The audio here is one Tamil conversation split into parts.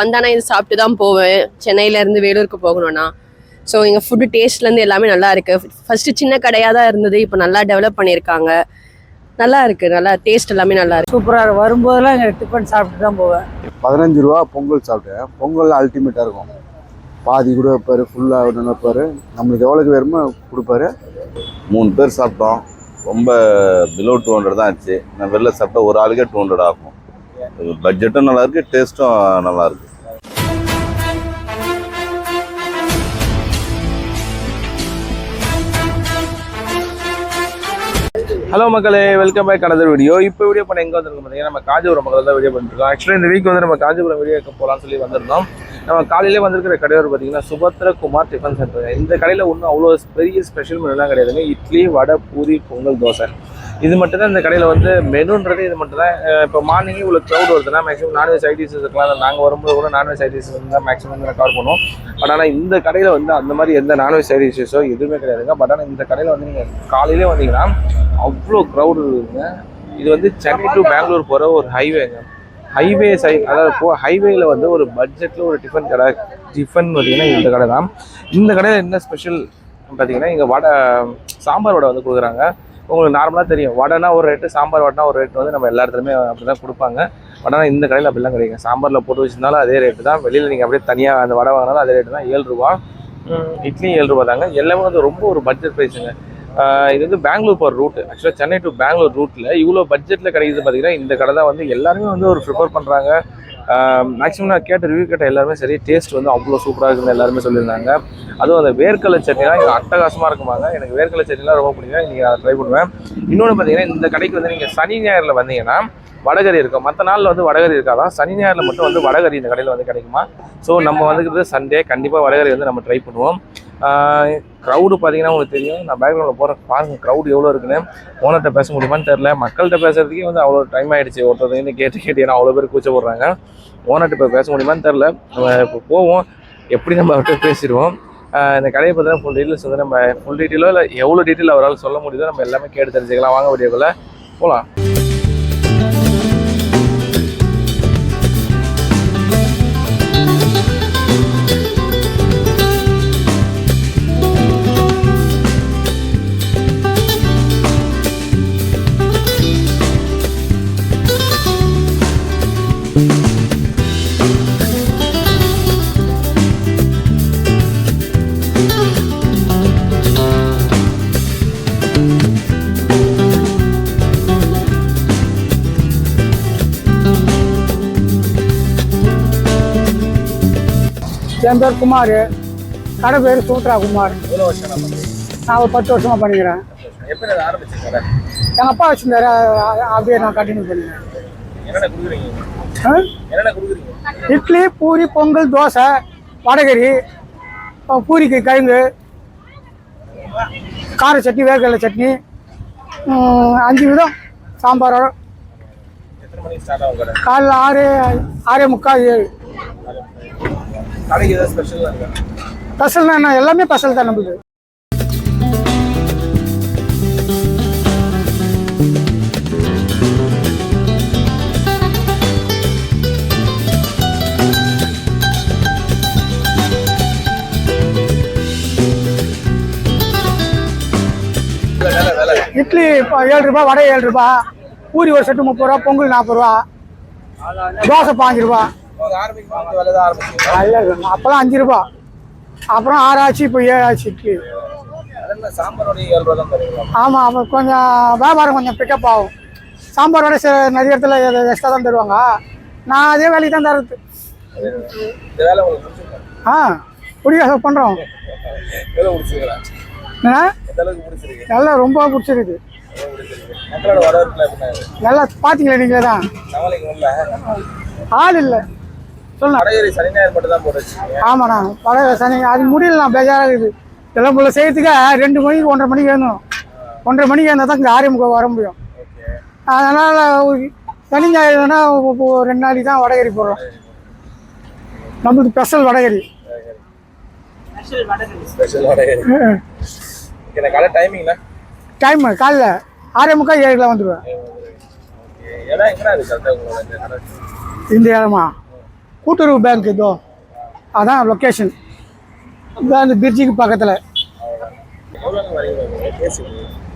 வந்தானா இது சாப்பிட்டு தான் போவேன். சென்னையில இருந்து வேலூருக்கு போகணும்னா. ஸோ எங்கள் ஃபுட்டு டேஸ்ட்லேருந்து எல்லாமே நல்லா இருக்கு. ஃபர்ஸ்ட் சின்ன கடையாக தான் இருந்தது இப்போ நல்லா டெவலப் பண்ணியிருக்காங்க. நல்லா இருக்கு நல்லா டேஸ்ட் எல்லாமே நல்லா இருக்கு. சூப்பராக வரும்போதெல்லாம் இங்கே டிஃபன் சாப்பிட்டு தான் போவேன். பதினஞ்சு ரூபா பொங்கல் சாப்பிட்டேன். பொங்கல் அல்டிமேட்டாக இருக்கும். பாதி கூட வைப்பார் ஃபுல்லாக ஒன்று வைப்பார். நம்மளுக்கு எவ்வளோக்கு வேணுமோ கொடுப்பாரு. மூணு பேர் சாப்பிட்டோம். ரொம்ப பிலோ டூ ஹண்ட்ரட் தான் ஆச்சு. நான் வெளில சாப்பிட்டா ஒரு ஆளுக்கே டூ ஹண்ட்ரட் ஆகும். பட்ஜெட்டும் நல்லா இருக்கு டேஸ்ட்டும் நல்லா இருக்கு ஹலோ மக்களே வெல்கம் பேக் another வீடியோ இப்போ வீடியோ பண்ண எங்கே வந்திருக்கோம் பார்த்தீங்கன்னா நம்ம காஞ்சிபுரம் மக்கள் தான் வீடியோ பண்ணிருக்கோம். ஆக்சுவலி இந்த வீக் வந்து நம்ம காஞ்சிபுரம் வீடியோ போகலாம்னு சொல்லி வந்திருந்தோம். நம்ம காலையிலே வந்திருக்கிற கடையோர் பார்த்தீங்கன்னா சுபத்ர குமார் டிஃபன் சென்டர் இந்த கடையில் ஒன்றும் அவ்வளோ பெரிய ஸ்பெஷல் மெனுலாம் கிடையாதுங்க. இட்லி வடை பூரி பொங்கல் தோசை. இது மட்டும்தான் இந்த கடையில் வந்து மெனுன்றது இது மட்டும் தான் இப்போ மார்னிங்கே இவ்வளோ க்ரௌட் வருதுன்னா மேக்ஸிமம் நான்வெஜ் ஐடிஸ் இருக்கலாம். நாங்கள் வரும்போது கூட நான்வெஜ் ஐடிஸ் தான் மேக்ஸிமம் வந்து கவர் பண்ணுவோம். பட் ஆனால் இந்த கடையில் வந்து அந்த மாதிரி எந்த நான்வெஜ் ஐடிஸோ எதுவுமே கிடையாதுங்க. பட் ஆனால் இந்த கடையில் வந்து நீங்கள் காலையிலே வந்தீங்கன்னா அவ்வளோ க்ரௌடு இருக்குதுங்க இது வந்து சென்னை டு பெங்களூர் போகிற ஒரு ஹைவேங்க ஹைவே சை அதாவது போ ஹைவேயில் வந்து ஒரு பட்ஜெட்டில் ஒரு டிஃபன் கடை டிஃபன் பார்த்தீங்கன்னா இந்த கடை தான் இந்த கடையில் என்ன ஸ்பெஷல் பார்த்தீங்கன்னா இங்கே வடை சாம்பார் வடை வந்து கொடுக்குறாங்க. உங்களுக்கு நார்மலாக தெரியும். வடைனா ஒரு ரேட்டு சாம்பார் வடைனா ஒரு ரேட் வந்து நம்ம எல்லா இடத்துலையுமே அப்படி தான் கொடுப்பாங்க. வடனா இந்த கடையில் அப்படிலாம் கிடைக்கும் சாம்பாரில் போட்டு வச்சிருந்தாலும் அதே ரேட்டு தான். வெளியில் நீங்கள் அப்படியே தனியாக அந்த வடை வாங்கினாலும் அதே ரேட்டு தான். ஏழு ரூபா. இட்லியும் ஏழு ரூபா தாங்க. எல்லாமே வந்து ரொம்ப ஒரு பட்ஜெட் ப்ரைஸுங்க இது வந்து பெங்களூர் போகிற ரூட் ஆக்சுவலாக சென்னை டு பெங்களூர் ரூட்டில் இவ்வளோ பட்ஜெட்டில் கிடைக்குது பார்த்தீங்கன்னா இந்த கடை தான் வந்து எல்லாருமே வந்து ஒரு ப்ரிஃபர் பண்ணுறாங்க மேக்ஸிமம் நான் கேட்ட ரிவ்யூ கேட்ட எல்லாருமே சரி டேஸ்ட் வந்து அவ்வளோ சூப்பராக இருக்குன்னு எல்லாருமே சொல்லியிருந்தாங்க. அதுவும் அந்த வேர்க்கடலை சட்னிலாம் இங்கே அட்டகாசமாக இருக்குமாங்க. எனக்கு வேர்க்கடலை சட்னிலாம் ரொம்ப பிடிக்கும். இன்றைக்கி அதை ட்ரை பண்ணுவேன். இன்னொன்று பார்த்தீங்கன்னா இந்த கடைக்கு வந்து நீங்கள் சனி ஞாயிறில் வந்தீங்கன்னா வடகறி இருக்கும். மற்ற நாளில் வந்து வடகறி இருக்காதான் சனி ஞாயிறில் மட்டும் வந்து வடகறி இந்த கடையில் வந்து கிடைக்குமா? ஸோ நம்ம வந்துக்கிறது சண்டே கண்டிப்பாக வடகறி வந்து நம்ம ட்ரை பண்ணுவோம். க்ரௌடு பார்த்தீங்கன்னா உங்களுக்கு தெரியும். நான் பேக்ரவுண்டில் போகிறேன் பாருங்கள் க்ரௌடு எவ்வளோ இருக்குன்னு. ஓனர்கிட்ட பேச முடியுமான்னு தெரில மக்கள்கிட்ட பேசுறதுக்கே வந்து அவ்வளோ டைம் ஆகிடுச்சு ஒருத்தவங்க கேட்டு கேட்டு ஏன்னா அவ்வளோ பேர் கூச்ச போடுறாங்க ஓனர்கிட்ட இப்போ பேச முடியுமான்னு தெரில நம்ம இப்போ போவோம். எப்படி நம்ம அவர்கிட்ட பேசிடுவோம். இந்த கடையை பார்த்தீங்கன்னா ஃபுல் டீட்டெயில்ஸ் வந்து நம்ம ஃபுல் டீட்டெயிலோ இல்லை எவ்வளோ டீட்டெயில் அவரால் சொல்ல முடியுதோ நம்ம எல்லாமே கேட்டு தெரிஞ்சுக்கலாம். வாங்க வீடியோக்குள்ளே போகலாம் என் பேர் குமார் கடை பேர் சூத்ரா குமார் நான் ஒரு பத்து வருஷமாக பண்ணிக்கிறேன். எங்கள் அப்பா வச்சுருந்தாரு அப்படியே நான் கண்டினியூ பண்ணிக்கிறேன். இட்லி பூரி பொங்கல் தோசை வடகரி அஹ் பூரிக்கு கிழங்கு கார சட்னி வேர்க்கடலை சட்னி அஞ்சு விதம் சாம்பார் காலைல ஆறு ஆறே முக்கால் ஏழு. கடைக்கு ஏதாவது ஸ்பெஷலாக இருக்கா? ஸ்பெஷல்னா என்ன? எல்லாமே ஸ்பெஷல் தான் நம்மளுக்கு. இட்லி இப்போ ஏழு ரூபா வடை ஏழு ரூபா பூரி ஒரு செட்டு முப்பது ரூபா பொங்கல் நாற்பது ரூபா தோசை பாஞ்சு ரூபா. அப்போல்லாம் அஞ்சு ரூபா. அப்புறம் ஆறு ஆச்சு இப்போ ஏழு ஆச்சு இட்லி அதென்ன சாம்பாரோட ஏழு ரூபா தான் தருவீங்களா? ஆமாம் அப்போ கொஞ்சம் வியாபாரம் கொஞ்சம் பிக்கப் ஆகும். சாம்பாரோட நிறைய இடத்துல எக்ஸ்ட்ரா தான் தருவாங்க. நான் அதே வேலைக்கு தான் தருது. ஆ பிடிக்க பண்ணுறோம் நல்லா ரொம்ப பிடிச்சிருக்கு. நல்லா பார்த்தீங்களே நீங்களே தான்? ஆள் இல்லை. சொல்லலாம். வடகரி சனி ஞாயிறு மட்டும் தான் போட்டு வச்சுக்கீங்க ஆமாண்ணா பழைய சனி அது முடியல நான் பேஜாராக இருக்குது இதெல்லாம் போல செய்யறதுக்கு ரெண்டு மணிக்கு ஒன்றரை மணிக்கு எழுந்தணும் ஒன்றரை மணிக்கு இருந்தால் தான் இங்கே ஆரியமுக வர முடியும். அதனால் சனி ஞாயிறுனா ரெண்டு நாளைக்கு தான் வடகரி போடுறோம். நம்மளுக்கு ஸ்பெஷல் வடகரி டைம் காலைல ஆறே முக்கால் ஏழுல வந்துடுவேன் இந்த இடமா? கூட்டுறவு பேங்க் இதோ அதான் லொக்கேஷன் அந்த பிரிட்ஜுக்கு பக்கத்தில்.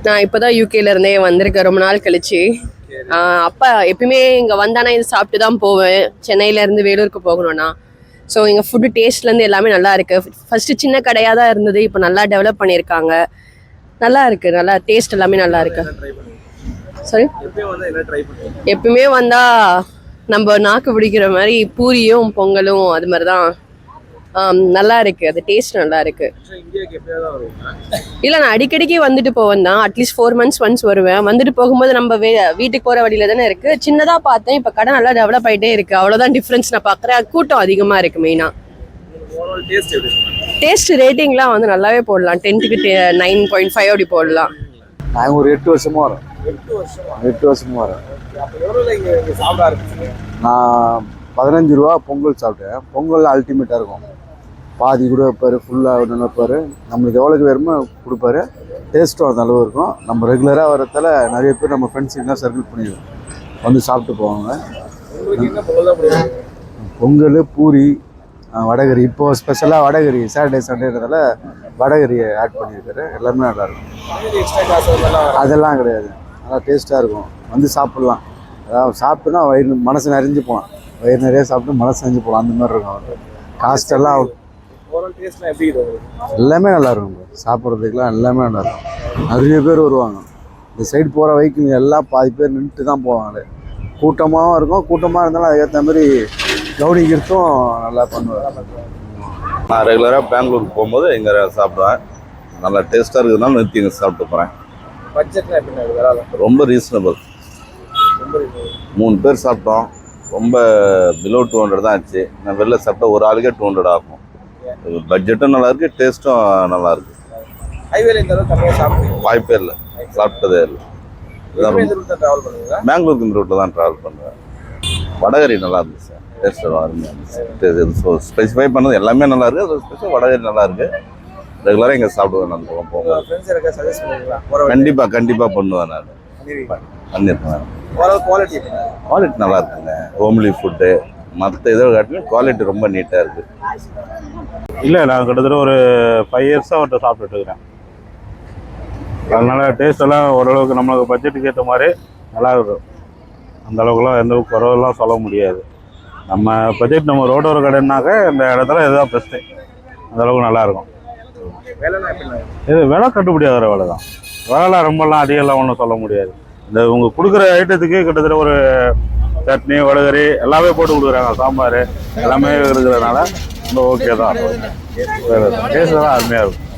நான் இப்போதான் யூகேல இருந்தே வந்திருக்கேன். ரொம்ப நாள் கழிச்சு. அப்பா எப்பயுமே இங்கே வந்தானா இது சாப்பிட்டு தான் போவேன். சென்னையில இருந்து வேலூருக்கு போகணும்னா. ஸோ இங்கே ஃபுட்டு டேஸ்ட்லேருந்து எல்லாமே நல்லா இருக்கு. ஃபர்ஸ்ட் சின்ன கடையாக தான் இருந்தது. இப்போ நல்லா டெவலப் பண்ணியிருக்காங்க. நல்லா இருக்கு. நல்லா டேஸ்ட் எல்லாமே நல்லா இருக்கு. சாரி எப்பயும் வந்து நம்ம நாக்கு பிடிக்கிற மாதிரி பூரியும் பொங்கலும் அது மாதிரி தான் நல்லா இருக்கு. அது டேஸ்ட் நல்லா இருக்கு. இல்லை இல்ல நான் அடிக்கடிக்கு வந்துட்டு போவேன் தான். அட்லீஸ்ட் ஃபோர் மந்த்ஸ் ஒன்ஸ் வருவேன். வந்துட்டு போகும்போது நம்ம வே வீட்டுக்கு போற வழியில தானே இருக்கு. சின்னதா பார்த்தேன். இப்ப கடை நல்லா டெவலப் ஆயிட்டே இருக்கு. அவ்வளவுதான் டிஃபரன்ஸ் நான் பாக்குறேன் கூட்டம் அதிகமா இருக்கு மெயினா டேஸ்ட் ரேட்டிங்லாம் வந்து நல்லாவே போடலாம். டென்த்துக்கு நைன் பாயிண்ட் ஃபைவ் அப்படி போடலாம். நாங்கள் ஒரு எட்டு வருஷமா வரோம். எட்டு வருஷமா எட்டு வருஷமா வரோம். நான் பதினஞ்சு ரூபா பொங்கல் சாப்பிட்டேன். பொங்கல் அல்டிமேட்டாக இருக்கும். பாதி கூட வைப்பார் ஃபுல்லாக நினைப்பார் நம்மளுக்கு எவ்வளோக்கு வேணுமோ கொடுப்பாரு. டேஸ்ட்டும் அந்த அளவு இருக்கும். நம்ம ரெகுலராக வரதால நிறைய பேர் நம்ம ஃப்ரெண்ட்ஸுக்கு சர்க்கிள் பண்ணிடுவோம் வந்து சாப்பிட்டு போவாங்க. பொங்கல் பூரி வடகரி இப்போது ஸ்பெஷலாக வடகரி சாட்டர்டே சண்டேன்றதால வடகரியை ஆட் பண்ணியிருக்காரு. எல்லாமே நல்லாயிருக்கும் அதெல்லாம் கிடையாது. நல்லா டேஸ்ட்டாக இருக்கும். வந்து சாப்பிட்லாம். அதாவது சாப்பிட்டுனா வயிறு மனசு நிறைஞ்சு போகலாம் வயிறு நிறைய சாப்பிட்டு மனசு நிறைஞ்சு போகலாம் அந்த மாதிரி இருக்கும் அவருக்கு காஸ்ட் எல்லாம் நல்லா இருக்கும். சாப்பிட்றதுக்குலாம் எல்லாமே நல்லா இருக்கும். நிறைய பேர் வருவாங்க. இந்த சைடு போகிற வைக்கிங் எல்லாம் பாதி பேர் நின்றுட்டு தான் போவாங்களே கூட்டமாகவும் இருக்கும். கூட்டமாக இருந்தாலும் அதுக்கேற்ற மாதிரி கவனிக்கிறதும் நல்லா பண்ணுவாங்க. நான் ரெகுலராக பெங்களூருக்கு போகும்போது இங்கே சாப்பிடுவேன். நல்லா டேஸ்ட்டாக இருக்கிறதுனால நிறுத்தி இங்கே சாப்பிட்டு போகிறேன் ரொம்ப ரீசனபிள். மூணு பேர் சாப்பிட்டோம். ரொம்ப பிலோ டூ ஹண்ட்ரட் தான் ஆச்சு. நான் வெளில சாப்பிட்டா ஒரு ஆளுக்கே டூ ஹண்ட்ரட் ஆகும். பட்ஜெட்டும் நல்லா இருக்கு டேஸ்ட்டும் நல்லா இருக்கு. வாய்ப்பே இல்லை. சாப்பிட்டதே இல்லை. பெங்களூருக்கு இந்த ரூட்டில் தான் ட்ராவல் பண்ணுவேன். வடகரி நல்லா இருந்துச்சு. சார் டேஸ்ட் அருமையாக இருந்துச்சு. ஸோ ஸ்பெசிஃபை பண்ணது எல்லாமே நல்லா இருக்கு. அது ஸ்பெஷல் வடகரி நல்லா இருக்கு. ரெகுலராக இங்கே சாப்பிடுவேன் நான். போகும் கண்டிப்பாக கண்டிப்பாக பண்ணுவேன் நான். பண்ணியிருக்கேன் குவாலிட்டி குவாலிட்டி நல்லா இருக்குங்க. ஹோம்லி ஃபுட்டு மற்ற இதை காட்டிலும் குவாலிட்டி ரொம்ப நீட்டாக இருக்குது இல்லை நான் கிட்டத்தட்ட ஒரு ஃபைவ் இயர்ஸாக அவர்கிட்ட சாப்பிட்டுட்டு இருக்கிறேன். அதனால டேஸ்ட் எல்லாம் ஓரளவுக்கு நம்மளுக்கு பட்ஜெட்டுக்கு ஏற்ற மாதிரி நல்லா இருக்கும். அந்த அளவுக்குலாம் எந்த குறவெல்லாம் சொல்ல முடியாது. நம்ம பட்ஜெட் நம்ம ரோடோர கடைனாக்க இந்த இடத்துல இதுதான் பெஸ்ட்டு அந்த அளவுக்கு நல்லா இருக்கும். வேலைனா எப்படி இது விலை கட்டுப்படி ஆகிற விலை தான் விலைலாம் ரொம்பலாம் அதிகம்லாம் ஒன்றும் சொல்ல முடியாது. இந்த இவங்க கொடுக்குற ஐட்டத்துக்கு கிட்டத்தட்ட ஒரு சட்னி வடகரி எல்லாமே போட்டு கொடுக்குறாங்க. சாம்பார் எல்லாமே இருக்கிறதுனால ரொம்ப ஓகே தான். டேஸ்ட் தான் அருமையாக இருக்கும்.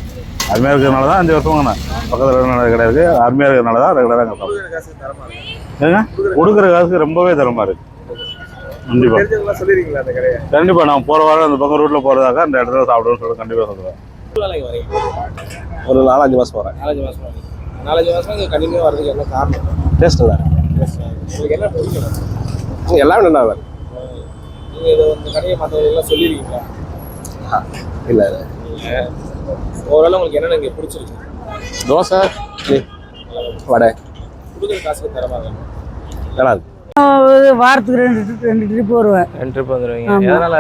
அருமையாக இருக்கிறதுனால தான் அஞ்சு வருஷம் பக்கத்தில் கடை இருக்குது அருமையாக இருக்கிறதுனால தான் ரெகுலராக அங்கே ஏங்க? கொடுக்குற காசுக்கு ரொம்பவே தரமாக இருக்குது கண்டிப்பாக கண்டிப்பாக நான் போகிற வாரம் அந்த பக்கம் ரூட்டில் போகிறதாக்க அந்த இடத்துல சாப்பிடுவேன்னு சொல்லி கண்டிப்பாக சொல்லுவேன் ஒரு நாலஞ்சு மாதம் போகிறேன் நாலஞ்சு மாதம் நாலஞ்சு மாதம் கண்டினியூ வரதுக்கு என்ன காரணம்? டேஸ்ட் நல்லா உங்களுக்கு என்ன பிடிக்கும் இருக்கு எல்லாமே நல்லா இருக்கு. இல்லை ஓரளவு உங்களுக்கு என்னென்ன இங்கே பிடிச்சிருக்கு? தோசை இட்லி வடை. காசுக்கு தரமா இருக்கு நல்லா இருக்கு. வாரத்துக்கு ரெண்டு ரெண்டு ட்ரிப் வருவேன். ரெண்டு ட்ரிப் வந்துடுவீங்க ஆமா. எதனால?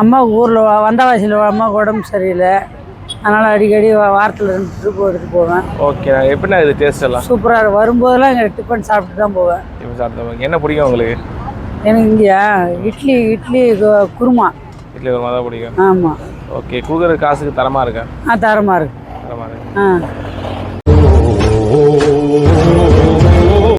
அம்மா ஊரில் வந்தவாசியில் அம்மாவுக்கு உடம்பு சரியில்லை. அதனால் அடிக்கடி வாரத்தில் ரெண்டு ட்ரிப் எடுத்து போவேன். ஓகே எப்படிண்ணா இது டேஸ்ட் எல்லாம்? சூப்பராக இருக்கும். வரும்போதெல்லாம் இங்கே டிஃபன் சாப்பிட்டு தான் போவேன். இப்போ சாப்பிட்டு என்ன பிடிக்கும் உங்களுக்கு? எனக்கு இங்கேயா இட்லி இட்லி குருமா. இட்லி ஒரு தான் பிடிக்கும். ஆமாம் ஓகே கொடுக்குற காசுக்கு தரமா இருக்கா? ஆ தரமாக இருக்கு. தரமா இருக்கு. ஆ.